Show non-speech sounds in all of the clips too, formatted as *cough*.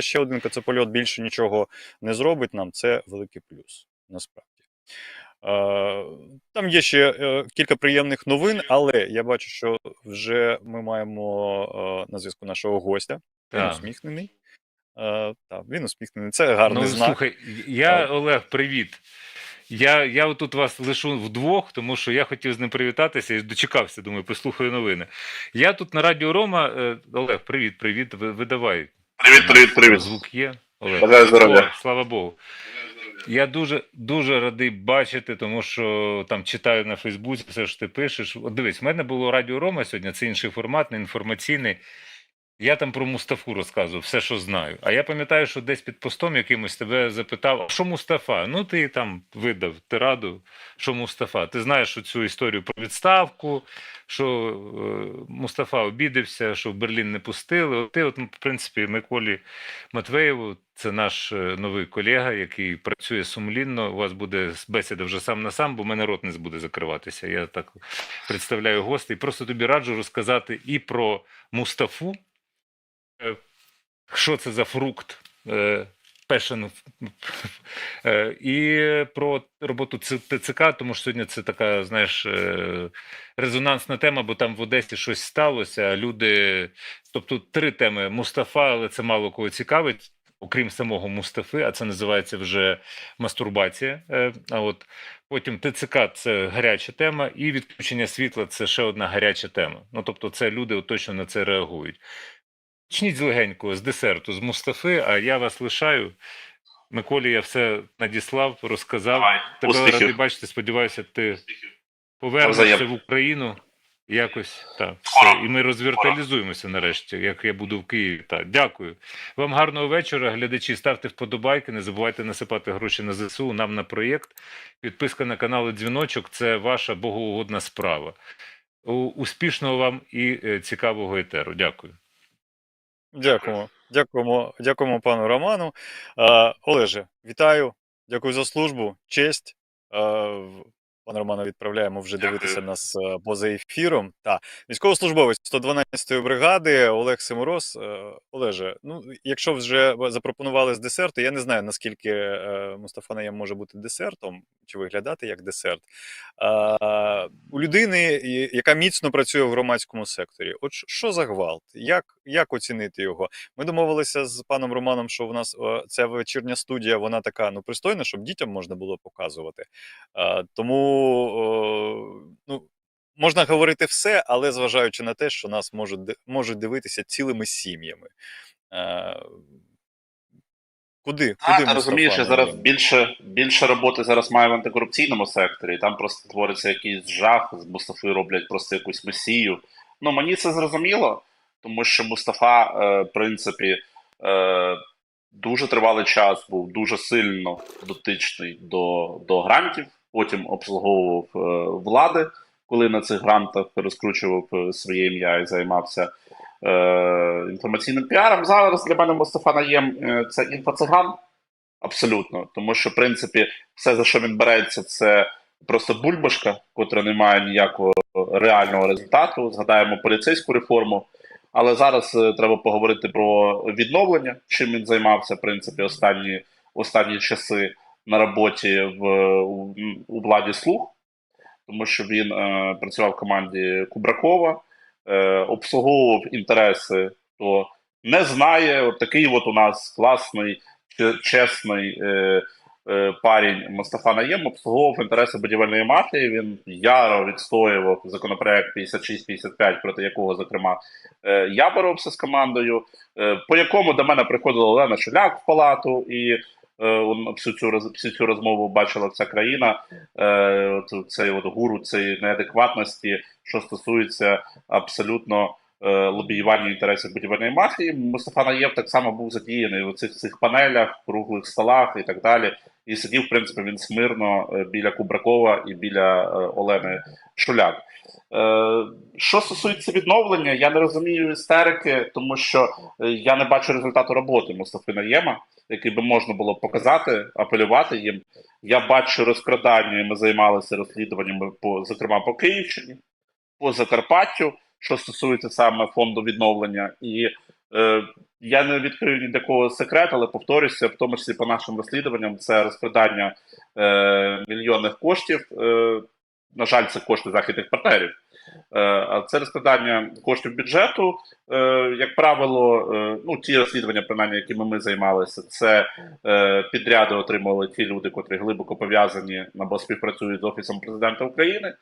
ще один кацапольот більше нічого не зробить нам, це великий плюс, насправді. Там є ще е, кілька приємних новин, але я бачу, що вже ми маємо е, на зв'язку нашого гостя. Він усміхнений. Е, Так, він усміхнений. Це гарний ну, знак. слухай, я, Олег, привіт. Я, я тут вас лишу вдвох, тому що я хотів з ним привітатися і дочекався, думаю, послухаю новини. Я тут на Радіо Рома. Олег, привіт, привіт. Видавай. Привіт, привіт, привіт. Звук є. Бажаю здоров'я. Слава Богу. Я дуже дуже радий бачити, тому що там читаю на Фейсбуці, все що ти пишеш. От дивись, в мене було Радіо Рома сьогодні, це інший формат, не інформаційний. Я там про Мустафу розказував, все, що знаю. А я пам'ятаю, що десь під постом якимось тебе запитав, що Мустафа? Ну, ти там видав тираду, що Мустафа. Ти знаєш цю історію про відставку, що е, Мустафа обідався, що в Берлін не пустили. От Ти, от, в принципі, Миколі Матвеєву, це наш е, новий колега, який працює сумлінно. У вас буде бесіда вже сам на сам, бо в мене рот не буде закриватися. Я так представляю гостей. Просто тобі раджу розказати і про Мустафу, що це за фрукт. е, Пешен *laughs* Е, і про роботу ТЦК, тому що сьогодні це така, знаєш, е, резонансна тема, бо там в Одесі щось сталося. Люди, тобто три теми Мустафа, але це мало кого цікавить, окрім самого Мустафи, а це називається вже мастурбація. Е, А от потім ТЦК це гаряча тема, і відключення світла це ще одна гаряча тема. Ну тобто, це люди точно на це реагують. Почніть з легенького, з десерту, з Мустафи, а я вас лишаю. Миколі я все надіслав, розказав. Давай, Тебе успіхів. радий бачити. Сподіваюся, ти повернешся в Україну. Якось так. Все. І ми розвіртуалізуємося нарешті, як я буду в Києві. Так, дякую. Вам гарного вечора. Глядачі, ставте вподобайки. Не забувайте насипати гроші на ЗСУ, нам на проєкт. Підписка на канал і дзвіночок це ваша богоугодна справа. Успішного вам і е, цікавого етеру. Дякую. Дякуємо. Дякуємо, дякуємо пану Роману. Олеже, вітаю. Дякую за службу. Честь. Е, в- Пан Романа відправляємо вже дивитися нас е, поза ефіром. Та військовослужбовець 112-ї бригади Олег Симороз. Е, Олеже, ну якщо вже запропонували з десерту, я не знаю наскільки е, Мустафа Наєм може бути десертом чи виглядати як десерт. У людини, яка міцно працює в громадському секторі, от що за гвалт? Як, як оцінити його? Ми домовилися з паном Романом, що в нас ця вечірня студія, вона така ну пристойна, щоб дітям можна було показувати. Тому е, ну, можна говорити все, але зважаючи на те, що нас можуть можуть дивитися цілими сім'ями. Е, Куди? А, Куди ти розумієш, я зараз більше, більше роботи зараз маю в антикорупційному секторі, там просто твориться якийсь жах, з Мустафи роблять просто якусь месію. Ну, мені це зрозуміло, тому що Мустафа, е, в принципі, е, дуже тривалий час був дуже сильно дотичний до, до грантів, потім обслуговував е, влади, коли на цих грантах розкручував е, своє ім'я і займався е, інформаційним піаром. Зараз для мене Мустафа Наєм е, це інфоциган. Абсолютно. Тому що, в принципі, все, за що він береться, це просто бульбашка, котра не має ніякого реального результату. Згадаємо поліцейську реформу. Але зараз треба поговорити про відновлення, чим він займався, в принципі, останні, останні часи на роботі в, у, владі слух, тому що він е, працював в команді Кубракова, е, обслуговував інтереси, хто не знає. От такий от у нас класний, чесний е, е, парень Мустафа Наєм обслуговував інтереси будівельної мафії. Він яро відстоював законопроект 56-55, проти якого, зокрема, е, я боровся з командою, е, по якому до мене приходила Олена Шуляк в палату і. Е, Всю цю всю цю розмову бачила вся країна. Е, цей от гуру цієї неадекватності, що стосується абсолютно е, лобіювання інтересів будівельної мафії. Мустафа Наєв так само був задіяний у цих цих панелях, круглих столах і так далі. І сидів, в принципі, він смирно е, біля Кубракова і біля е, Олени Шуляк. Е, Що стосується відновлення, я не розумію істерики, тому що я не бачу результату роботи Мустафи Наєма, який би можна було показати, апелювати їм. Я бачу розкрадання, і ми займалися розслідуваннями по, зокрема, по Київщині, по Закарпаттю, що стосується саме фонду відновлення, і я не відкрию ні для кого секрет, але повторюся, в тому числі по нашим розслідуванням, це розкрадання е, мільйонних коштів. Е, на жаль, це кошти західних партнерів. Е, це розкрадання коштів бюджету. Е, як правило, е, ну ті розслідування, принаймні, якими ми займалися, це е, підряди отримували ті люди, котрі глибоко пов'язані або співпрацюють з офісом президента України.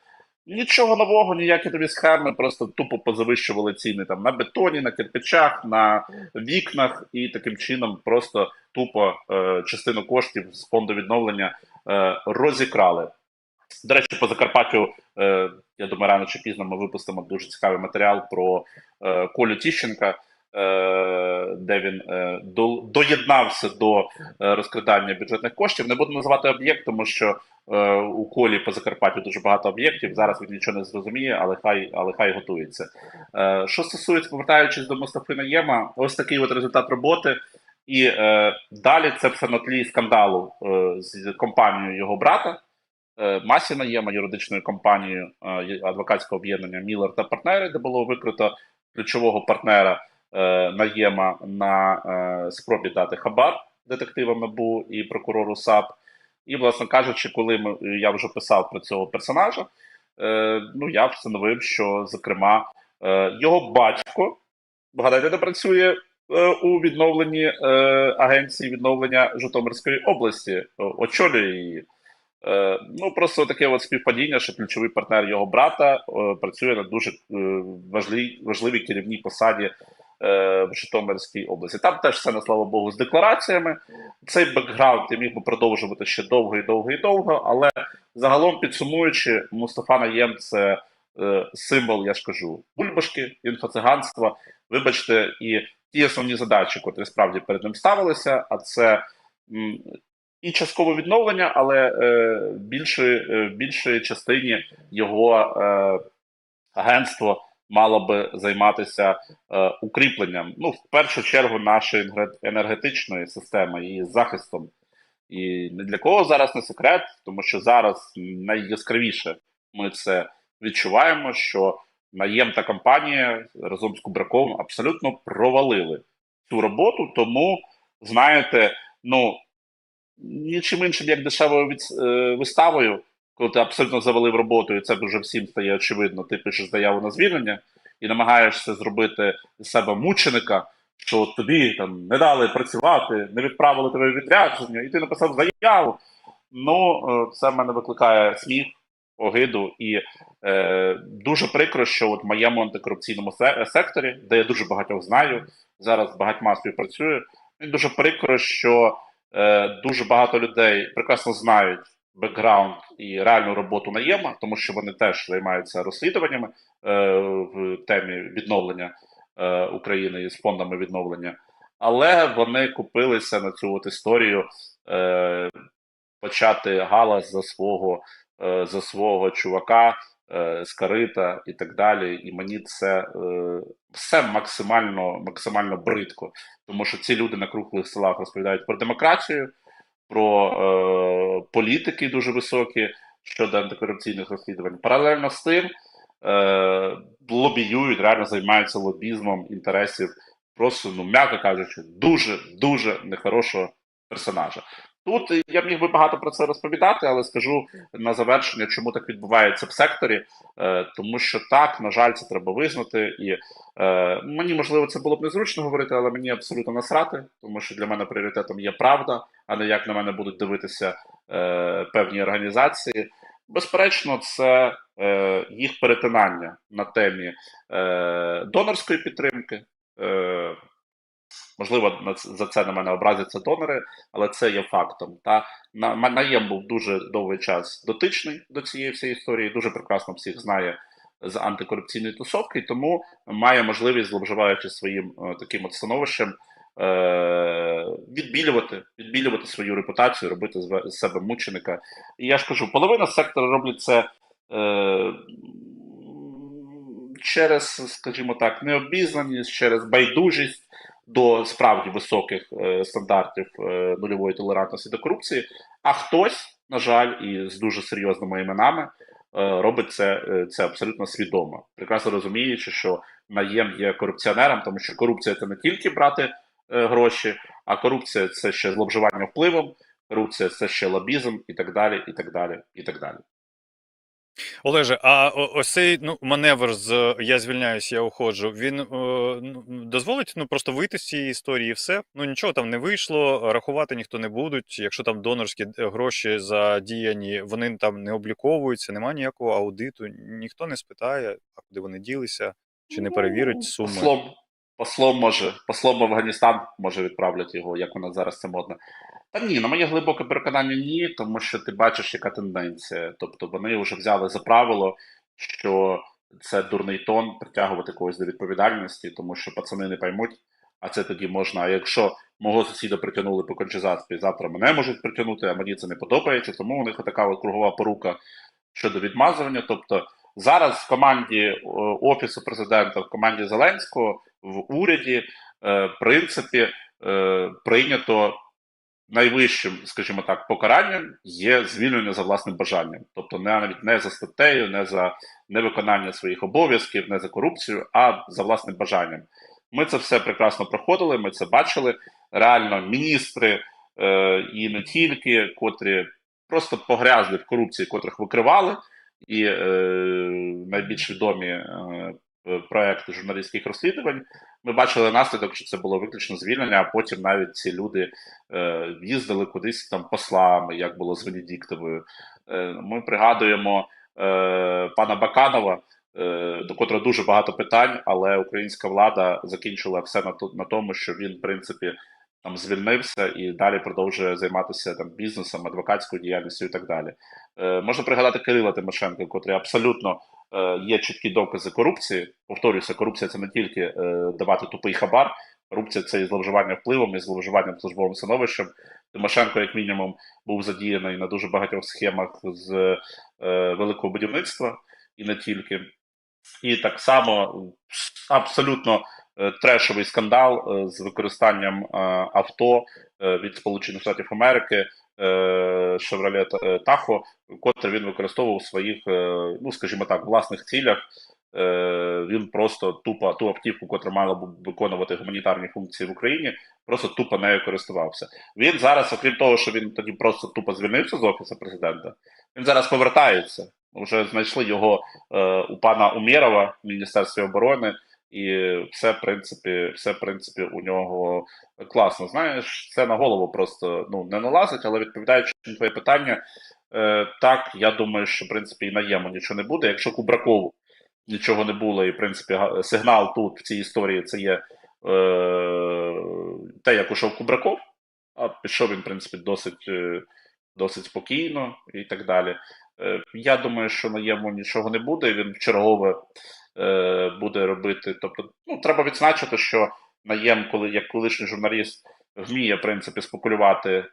Нічого нового, ніякі тобі схеми, просто тупо позавищували ціни там на бетоні, на кирпичах, на вікнах, і таким чином просто тупо е, частину коштів з фонду відновлення е, розікрали. До речі, по Закарпаттю, е, я думаю, рано чи пізно ми випустимо дуже цікавий матеріал про е, Колю Тіщенка, де він е, доєднався до е, розкрадання бюджетних коштів. Не буду називати об'єкт, тому що е, у колі по Закарпаттю дуже багато об'єктів. Зараз він нічого не зрозуміє, але хай, але хай готується. Е, що стосується, повертаючись до Мустафи Наєма, ось такий от результат роботи. І е, далі це все на тлі скандалу е, з компанією його брата. Е, Масі Наєма, юридичною компанією е, адвокатського об'єднання Міллер та партнери, де було викрито ключового партнера е, Наєма на е, спробі дати хабар детективам НАБУ і прокурору САП. І, власне кажучи, коли ми, я вже писав про цього персонажа, е, ну я встановив, що зокрема е, його батько, вгадайте, де працює е, у відновленні е, агенції відновлення Житомирської області, е, очолює її. Е, ну, просто таке от співпадіння, що ключовий партнер його брата е, працює на дуже е, важливій, важливій керівній посаді е, в Житомирській області. Там теж все, на слава Богу, з деклараціями. Цей бекграунд я міг би продовжувати ще довго і довго і довго, але загалом підсумуючи, Мустафа Наєм це е, символ, я ж кажу, бульбашки, інфоциганства. Вибачте, і ті основні задачі, котрі справді перед ним ставилися, а це. і часткове відновлення, але е, більшої, е, більшої частині його е, агентство мало би займатися е, укріпленням. Ну, в першу чергу, нашої енергетичної системи і захистом. І не для кого зараз не секрет, тому що зараз найяскравіше ми це відчуваємо, що наєм та компанія разом з Кубраковим абсолютно провалили цю роботу. Тому, знаєте, ну нічим іншим, як дешевою від, е, виставою, коли ти абсолютно завалив роботу, і це вже всім стає очевидно, ти пишеш заяву на звільнення і намагаєшся зробити з себе мученика, що тобі там не дали працювати, не відправили тебе в відрядження, і ти написав заяву. Ну, е, це в мене викликає сміх, огиду, і е, дуже прикро, що от в моєму антикорупційному секторі, де я дуже багатьох знаю, зараз багатьма співпрацюю, дуже прикро, що е, дуже багато людей прекрасно знають бекграунд і реальну роботу наєма, тому що вони теж займаються розслідуваннями е, в темі відновлення е, України з фондами відновлення. Але вони купилися на цю от історію е, почати галас за свого, е, за свого чувака, е, Скарита і так далі. І мені це е, все максимально, максимально бридко. Тому що ці люди на круглих селах розповідають про демократію, про е, політики дуже високі щодо антикорупційних розслідувань. Паралельно з тим е, лобіюють, реально займаються лобізмом інтересів, просто, ну, м'яко кажучи, дуже дуже нехорошого персонажа. Тут я міг би багато про це розповідати, але скажу на завершення, чому так відбувається в секторі, е, тому що так, на жаль, це треба визнати. І е, мені можливо це було б незручно говорити, але мені абсолютно насрати, тому що для мене пріоритетом є правда, а не як на мене будуть дивитися е, певні організації. Безперечно, це е, їх перетинання на темі е, донорської підтримки. Е, можливо, за це на мене образяться донори, але це є фактом. Та наєм був дуже довгий час дотичний до цієї всієї історії, дуже прекрасно всіх знає з антикорупційної тусовки, тому має можливість, зловживаючи своїм е, таким от становищем, е, відбілювати, відбілювати свою репутацію, робити з себе мученика. І я ж кажу, половина сектора роблять це. Е, Через, скажімо так, необізнаність, через байдужість до справді високих е, стандартів е, нульової толерантності до корупції. А хтось, на жаль, і з дуже серйозними іменами робить це, е, це абсолютно свідомо, прекрасно розуміючи, що наєм є корупціонером, тому що корупція це не тільки брати е, гроші, а корупція це ще зловживання впливом, корупція це ще лобізм і так далі, і так далі, і так далі. Олеже, а о- ось цей ну, маневр з я звільняюсь, я уходжу. Він е, ну, дозволить ну просто вийти з цієї історії і все. Ну нічого там не вийшло, рахувати ніхто не будуть. Якщо там донорські е, гроші задіяні, вони там не обліковуються, немає ніякого аудиту, ніхто не спитає, а куди вони ділися, чи не перевірить суми. Послом, послом може, послом в Афганістан може відправлять його, як вона зараз це модно. Та ні, на моє глибоке переконання, ні, тому що ти бачиш, яка тенденція. Тобто вони вже взяли за правило, що це дурний тон притягувати когось до відповідальності, тому що пацани не поймуть, а це тоді можна. А якщо мого сусіда притягнули по кончезаспі, завтра мене можуть притягнути, а мені це не подобається, тому у них така от кругова порука щодо відмазування. Тобто зараз в команді е, Офісу президента, в команді Зеленського, в уряді, е, в принципі, е, прийнято найвищим, скажімо так, покаранням є звільнення за власним бажанням. Тобто не навіть не за статтею, не за невиконання своїх обов'язків, не за корупцію, а за власним бажанням. Ми це все прекрасно проходили, ми це бачили. Реально, міністри е, і не тільки, котрі просто погрязли в корупції, котрих викривали, і е, найбільш відомі е, проекти журналістських розслідувань. Ми бачили наслідок, що це було виключно звільнення, а потім навіть ці люди е, їздили кудись там послами, як було з Венедіктовою. Е, ми пригадуємо е, пана Баканова, е, до котрого дуже багато питань, але українська влада закінчила все на, на тому, що він, в принципі, там звільнився і далі продовжує займатися там бізнесом, адвокатською діяльністю і так далі. Е, можна пригадати Кирила Тимошенка, котрий абсолютно е, є чіткі докази корупції. Повторюся, корупція це не тільки е, давати тупий хабар, корупція це і зловживання впливом, і зловживанням службовим становищем. Тимошенко, як мінімум, був задіяний на дуже багатьох схемах з е, великого будівництва і не тільки. І так само абсолютно трешовий скандал е, з використанням е, авто е, від Сполучених Штатів Америки е, е, Tahoe, котре він використовував у своїх, е, ну скажімо так, власних цілях. Е, Він просто тупо ту автівку, котра мала б виконувати гуманітарні функції в Україні, просто тупо нею користувався. Він зараз, окрім того, що він тоді просто тупо звільнився з офісу президента, він зараз повертається. Вже знайшли його е, у пана Умєрова в Міністерстві оборони, і все, в принципі, все, в принципі, у нього класно. Знаєш, це на голову просто ну, не налазить, але відповідаючи на твоє питання, е, так, я думаю, що в принципі і на єму нічого не буде. Якщо Кубракову нічого не було, і в принципі сигнал тут в цій історії це є е, те, як ушов Кубраков, а пішов він, в принципі, досить, е, досить спокійно і так далі. Е, Я думаю, що на єму нічого не буде. Він вчергове е, буде робити. Тобто, ну треба відзначити, що наєм, коли як колишній журналіст, вміє в принципі спекулювати е,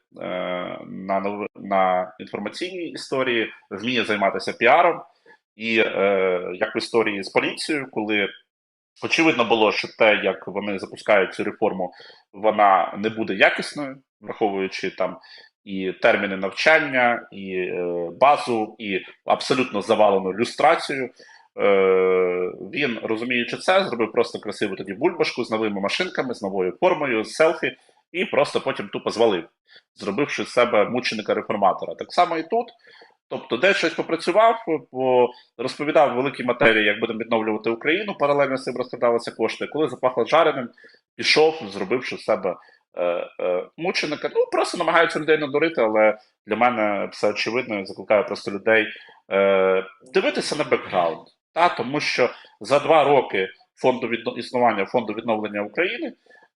на нови- на інформаційній історії, вміє займатися піаром. І е, як в історії з поліцією, коли очевидно було, що те, як вони запускають цю реформу, вона не буде якісною, враховуючи там і терміни навчання, і е, базу, і абсолютно завалену люстрацію. Е, він, розуміючи це, зробив просто красиву тоді бульбашку з новими машинками, з новою формою, з селфі, і просто потім тупо звалив, зробивши з себе мученика реформатора. Так само і тут. Тобто, десь щось попрацював, по, розповідав великі матерії, як будемо відновлювати Україну, паралельно з цим розкрадалися кошти. Коли запахло жареним, пішов, зробивши з себе е, е, мученика. Ну, просто намагаються людей надурити, але для мене все очевидно. Я закликаю просто людей е, дивитися на бекграунд. Та, тому що за два роки фонду відно- існування фонду відновлення України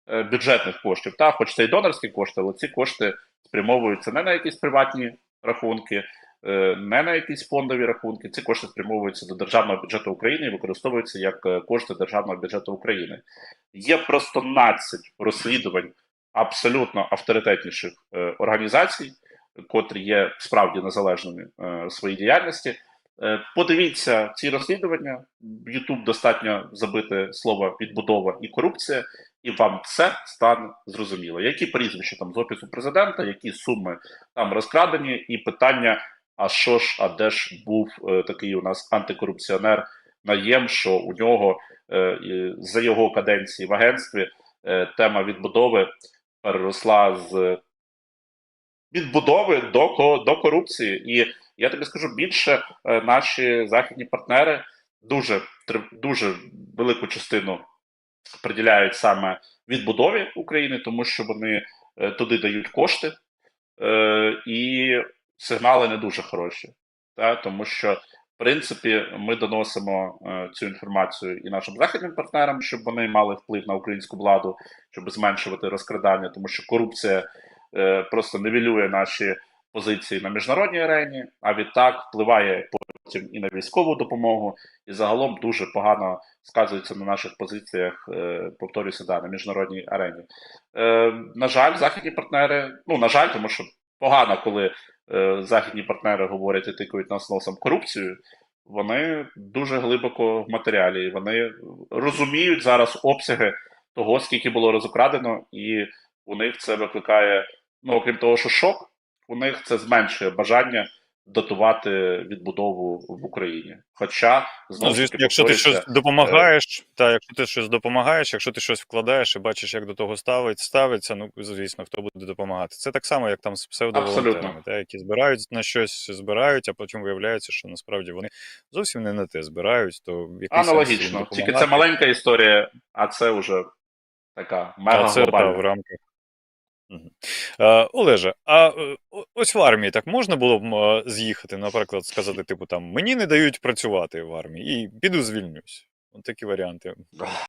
е, бюджетних коштів, та, хоч це і донорські кошти, але ці кошти спрямовуються не на якісь приватні рахунки, е, не на якісь фондові рахунки. Ці кошти спрямовуються до державного бюджету України і використовуються як е, кошти державного бюджету України. Є просто нацять розслідувань абсолютно авторитетніших організацій, котрі є справді незалежними в своїй діяльності. Е, Подивіться ці розслідування. YouTube достатньо забити слово відбудова і корупція, і вам все стане зрозуміло. Які прізвища там з офісу президента, які суми там розкрадені, і питання а що ж, а де ж був е, такий у нас антикорупціонер наєм, що у нього е, за його каденції в агентстві е, тема відбудови переросла з відбудови до, до корупції. І я тобі скажу більше, е, наші західні партнери дуже, дуже велику частину приділяють саме відбудові України, тому що вони е, туди дають кошти, е, і сигнали не дуже хороші. Та, тому що, в принципі, ми доносимо е, цю інформацію і нашим західним партнерам, щоб вони мали вплив на українську владу, щоб зменшувати розкрадання, тому що корупція е, просто нивелює наші позиції на міжнародній арені, а відтак впливає потім і на військову допомогу, і загалом дуже погано сказується на наших позиціях, е, повторюся, да, на міжнародній арені. Е, на жаль, західні партнери, ну на жаль, тому що погано, коли е, західні партнери говорять і тикають нас носом корупцію. Вони дуже глибоко в матеріалі, вони розуміють зараз обсяги того, скільки було розукрадено, і у них це викликає, ну окрім того, що шок, у них це зменшує бажання дотувати відбудову в Україні. Хоча Ну, знову ж звісно, якщо ти щось допомагаєш, та якщо ти щось допомагаєш, якщо ти щось вкладаєш і бачиш, як до того ставить, ставиться, ну звісно, хто буде допомагати. Це так само, як там з псевдоволонтерами, та, які збирають на щось, збирають, а потім виявляється, що насправді вони зовсім не на те збирають, то аналогічно. Тільки це маленька історія, а це вже така мега А це та, в рамках. Е, Олеже, а е, ось в армії так можна було б е, з'їхати, наприклад, сказати, типу, там мені не дають працювати в армії, і піду звільнюсь. От такі варіанти.